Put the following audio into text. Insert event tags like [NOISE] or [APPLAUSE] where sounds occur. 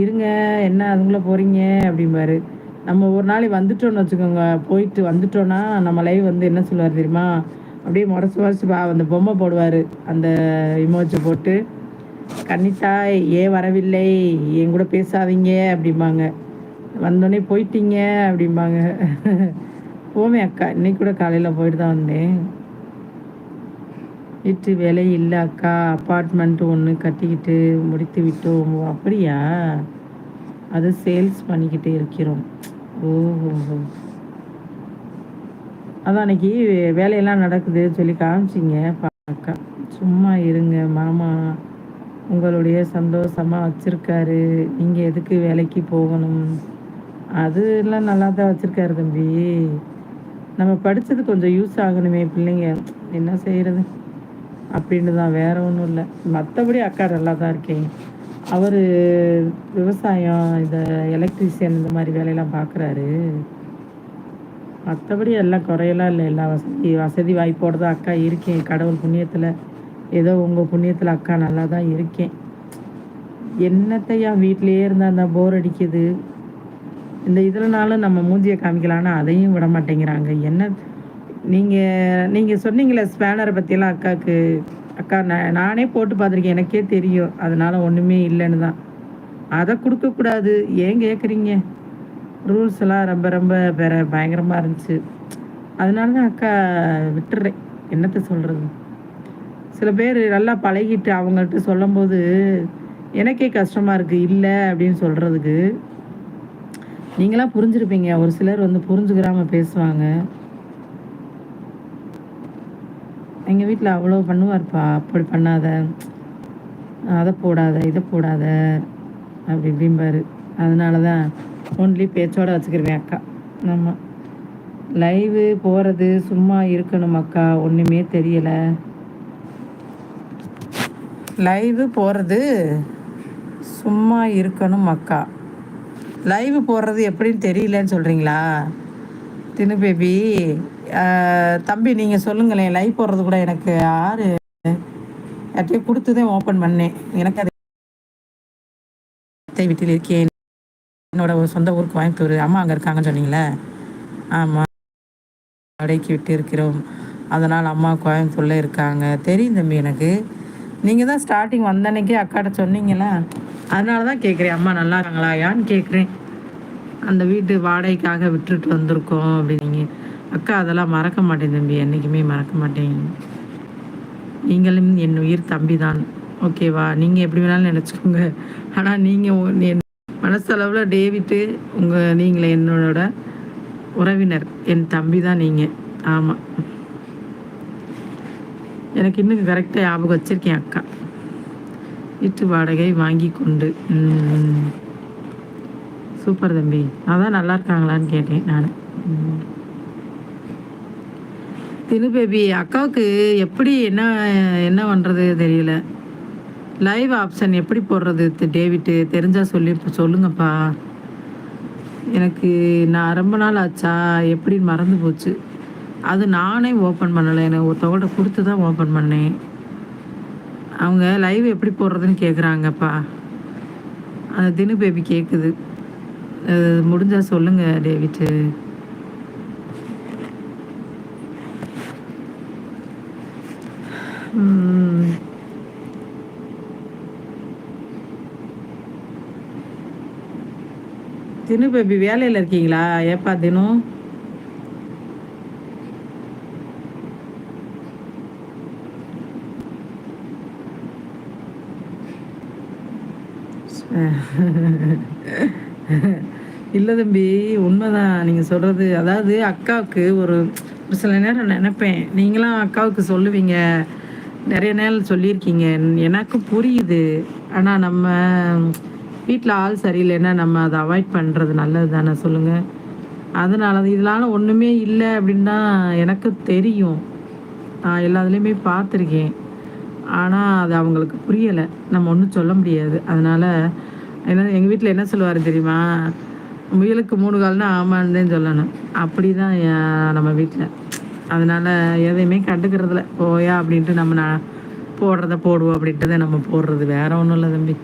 இருங்க என்ன அதுக்குள்ளே போகிறீங்க அப்படிம்பாரு. நம்ம ஒரு நாளைக்கு வந்துட்டோம்னு வச்சுக்கோங்க. போயிட்டு வந்துட்டோன்னா நம்ம லைவ் வந்து என்ன சொல்லுவார் தெரியுமா? அப்படியே முறைச்சி முறைச்சி பா அந்த பொம்மை போடுவார். அந்த இமோஜை போட்டு கன்னித்தா ஏன் வரவில்லை. என் கூட பேசாதீங்க. அப்படிம்பாங்க. வந்தோடனே போயிட்டீங்க அப்படிம்பாங்க. [LAUGHS] போமே அக்கா இன்னைக்கு கூட காலையில் போயிட்டு தான் வந்தேன். வீட்டு வேலை இல்லை அக்கா அப்பார்ட்மெண்ட் ஒன்று கட்டிக்கிட்டு முடித்து விட்டோம். ஓ, அப்படியா? அது சேல்ஸ் பண்ணிக்கிட்டு இருக்கிறோம். ஓஹோ. அதான் அன்னைக்கு வேலையெல்லாம் நடக்குதுன்னு சொல்லி காமிச்சிங்க அக்கா சும்மா இருங்க மாமா. உங்களுடைய சந்தோஷமாக வச்சுருக்காரு. நீங்கள் எதுக்கு வேலைக்கு போகணும்? அதெல்லாம் நல்லா தான் வச்சுருக்காரு தம்பி. நம்ம படித்தது கொஞ்சம் யூஸ் ஆகணுமே பிள்ளைங்க. என்ன செய்கிறது அப்படின்னு தான் வேற ஒன்றும் இல்லை. மற்றபடி அக்கா நல்லா தான் இருக்கேன். அவர் விவசாயம் இந்த எலக்ட்ரிஷியன் இந்த மாதிரி வேலையெல்லாம் பார்க்குறாரு மற்றபடி எல்லாம் குறையெல்லாம் இல்லை எல்லா வசதி வசதி வாய்ப்போடு தான் அக்கா இருக்கேன். கடவுள் புண்ணியத்தில் ஏதோ உங்கள் புண்ணியத்தில் அக்கா நல்லா தான் இருக்கேன். என்னத்தையா வீட்டிலேயே இருந்தால் அந்த போர் அடிக்குது? இந்த இதுலனாலும் நம்ம மூஞ்சியை காமிக்கலான்னா அதையும் விட மாட்டேங்கிறாங்க. என்ன நீங்கள் நீங்கள் சொன்னீங்களே ஸ்பேனரை பற்றியெல்லாம் அக்காவுக்கு அக்கா நான் நானே போட்டு பார்த்துருக்கேன். எனக்கே தெரியும். அதனால ஒன்றுமே இல்லைன்னு தான். அதை கொடுக்கக்கூடாது ஏன் கேட்குறீங்க ரூல்ஸ் எல்லாம் ரொம்ப ரொம்ப வேற பயங்கரமாக இருந்துச்சு. அதனால தான் அக்கா விட்டுறேன். என்னத்தை சொல்கிறது சில பேர் நல்லா பழகிட்டு அவங்கள்ட்ட சொல்லும்போது எனக்கே கஷ்டமாக இருக்குது இல்லை அப்படின்னு சொல்கிறதுக்கு நீங்களாம் புரிஞ்சிருப்பீங்க. ஒரு சிலர் வந்து புரிஞ்சுக்கிறாமல் பேசுவாங்க. எங்கள் வீட்டில் அவ்வளோ பண்ணுவார்ப்பா. அப்படி பண்ணாத. அதை போடாத இதை போடாத. அப்படி இப்படிம்பாரு. அதனால தான் ஒன்லி பேச்சோட வச்சுக்கிருவேன் அக்கா. ஆமாம் லைவு போகிறது சும்மா இருக்கணும் அக்கா. ஒன்றுமே தெரியலை. லைவு போகிறது சும்மா இருக்கணும் அக்கா. லைவ் போடுறது எப்படின்னு தெரியலன்னு சொல்கிறீங்களா தினு பேபி தம்பி நீங்கள் சொல்லுங்களேன். லைவ் போடுறது கூட எனக்கு யார் யார்ட்டையும் கொடுத்து தான் ஓப்பன் பண்ணேன். எனக்கு அது அத்தை வீட்டில் இருக்கேன். என்னோட சொந்த ஊருக்கு கோயம்புத்தூர். அம்மா அங்கே இருக்காங்கன்னு சொன்னீங்களே? ஆமாம் அடைக்கி விட்டு இருக்கிறோம். அதனால் அம்மா கோயம்புத்தூரில் இருக்காங்க. தெரியும் தம்பி எனக்கு. நீங்கள் தான் ஸ்டார்டிங் வந்தன்னைக்கே அக்காட்ட சொன்னீங்களா அதனால தான் கேட்குறேன். அம்மா நல்லா இருக்காங்களா? யான்னு கேட்குறேன். அந்த வீட்டு வாடகைக்காக விட்டுட்டு வந்திருக்கோம் அப்படின்னீங்க. அக்கா அதெல்லாம் மறக்க மாட்டேன் தம்பி. என்றைக்குமே மறக்க மாட்டேன். நீங்களும் என் உயிர் தம்பி தான் ஓகேவா? நீங்கள் எப்படி வேணாலும் நினச்சிக்கோங்க. ஆனால் நீங்கள் என் மனசளவில் டேவிட்டு உங்கள் நீங்களே என்னோட உறவினர். என் தம்பி தான் நீங்கள் ஆமாம் எனக்கு இன்னும் கரெக்டாக ஞாபகம் வச்சுருக்கேன் அக்கா. வீட்டு வாடகை வாங்கி கொண்டு சூப்பர் தம்பி. அதான் நல்லா இருக்காங்களான்னு கேட்டேன் நான். தினு பேபி அக்காவுக்கு எப்படி என்ன என்ன பண்ணுறது தெரியல. லைவ் ஆப்ஷன் எப்படி போடுறது டேவிட்டு? தெரிஞ்சால் சொல்லி சொல்லுங்கப்பா. எனக்கு நான் ரொம்ப நாள் ஆச்சா? எப்படின்னு மறந்து போச்சு. அது நானே ஓப்பன் பண்ணலை. எனக்கு ஒருத்தவங்கள்ட்ட கொடுத்து தான் ஓப்பன் பண்ணேன். அவங்க லைவ் எப்படி போடுறதுன்னு கேட்குறாங்கப்பா அந்த தினு பேபி கேட்குது முடிஞ்சா சொல்லுங்க டேவிட்டு தினு பேபி வேலையில் இருக்கீங்களா? ஏப்பா தினம் இல்லை தம்பி உண்மைதான். நீங்கள் சொல்கிறது அதாவது அக்காவுக்கு ஒரு ஒரு சில நேரம் நினைப்பேன். நீங்களாம் அக்காவுக்கு சொல்லுவீங்க. நிறைய நேரம் சொல்லியிருக்கீங்க. எனக்கும் புரியுது. ஆனால் நம்ம வீட்டில் ஆள் சரியில்லைன்னா நம்ம அதை அவாய்ட் பண்ணுறது நல்லது தானே? சொல்லுங்கள் அதனால தான் இதனால ஒன்றுமே இல்லை அப்படின்னா தான் எனக்கு தெரியும். நான் எல்லாத்துலேயுமே பார்த்துருக்கேன். ஆனால் அது அவங்களுக்கு புரியலை. நம்ம ஒன்றும் சொல்ல முடியாது. அதனால் என்ன எங்கள் வீட்டில் என்ன சொல்லுவார் தெரியுமா? முயலுக்கு மூணு கால்னா ஆமான்னு சொல்லணும். அப்படி தான் நம்ம வீட்டில் அதனால் எதையுமே கண்டுக்கிறதில்ல. போயா அப்படின்ட்டு நம்ம நான் போடுறத போடுவோம் அப்படின்ட்டு தான் நம்ம போடுறது. வேற ஒன்றும் இல்லை தம்பி.